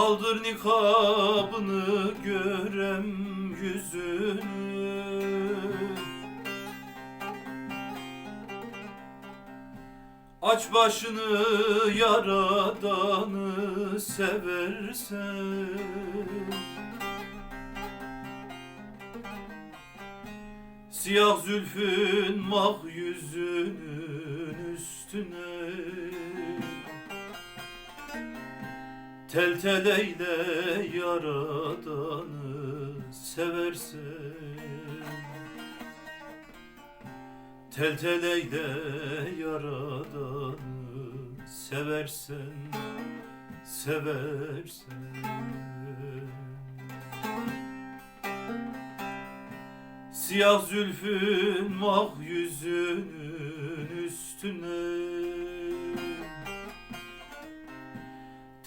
Kaldır nikabını görem yüzünü. Aç başını yaradanı seversen. Siyah zülfün mah yüzünün üstüne Tel tel eyle yaradanı seversen Tel tel eyle yaradanı seversen Seversen Siyah zülfün mah yüzünün üstüne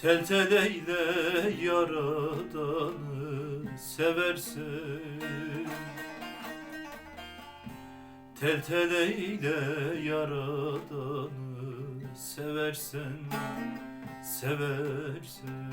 Tel tel eyle yaradanı seversen Tel tel eyle yaradanı seversen Seversen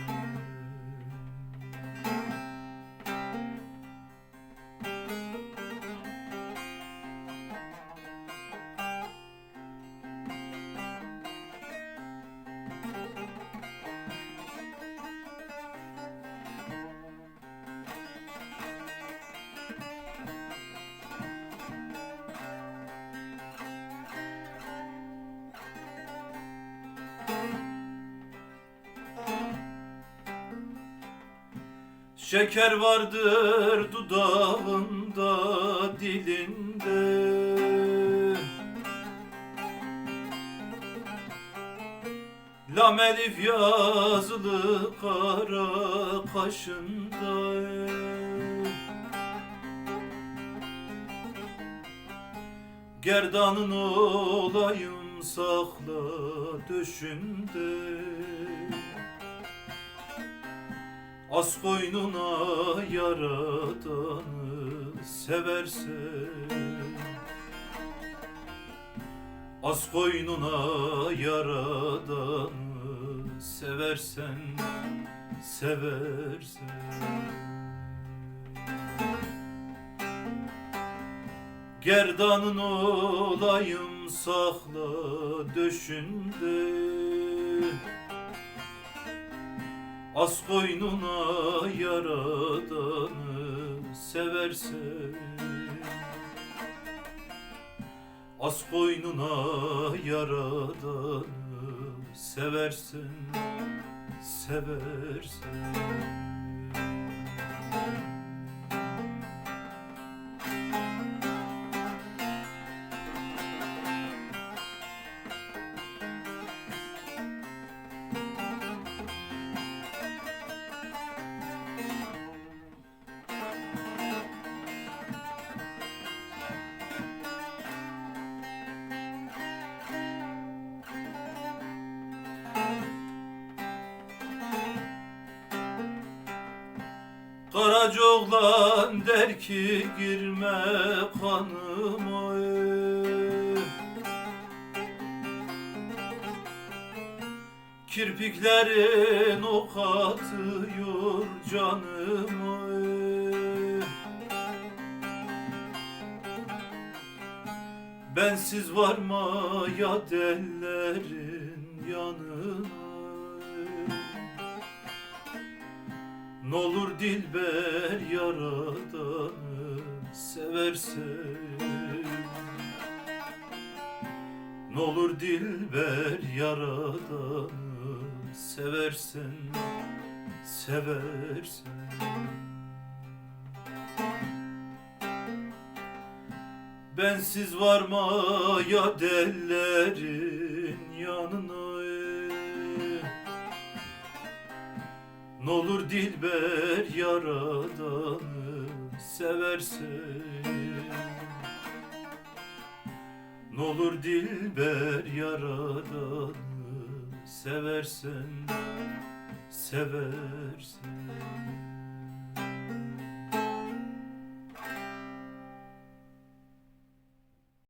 Şeker vardır dudağında dilinde. Lam elif yazılı kara kaşında. Gerdanın olayım sakla döşünde Az koynuna yaradanı seversen. Az koynuna yaradanı seversen Seversen. Gerdanın olayım sakla döşünde Az koynuna yaradanı seversen. Az koynuna yaradanı seversen Seversen Karaca oğlan der ki girme kanıma. Kirpiklerin ok atıyor canıma. Bensiz varmaya dellerin yanına N'olur dilber yaradanı seversen. N'olur dilber yaradanı seversen Seversen. Bensiz varmaya dellerin yanına N'olur dilber yaradanı seversen N'olur dilber yaradanı seversen Seversen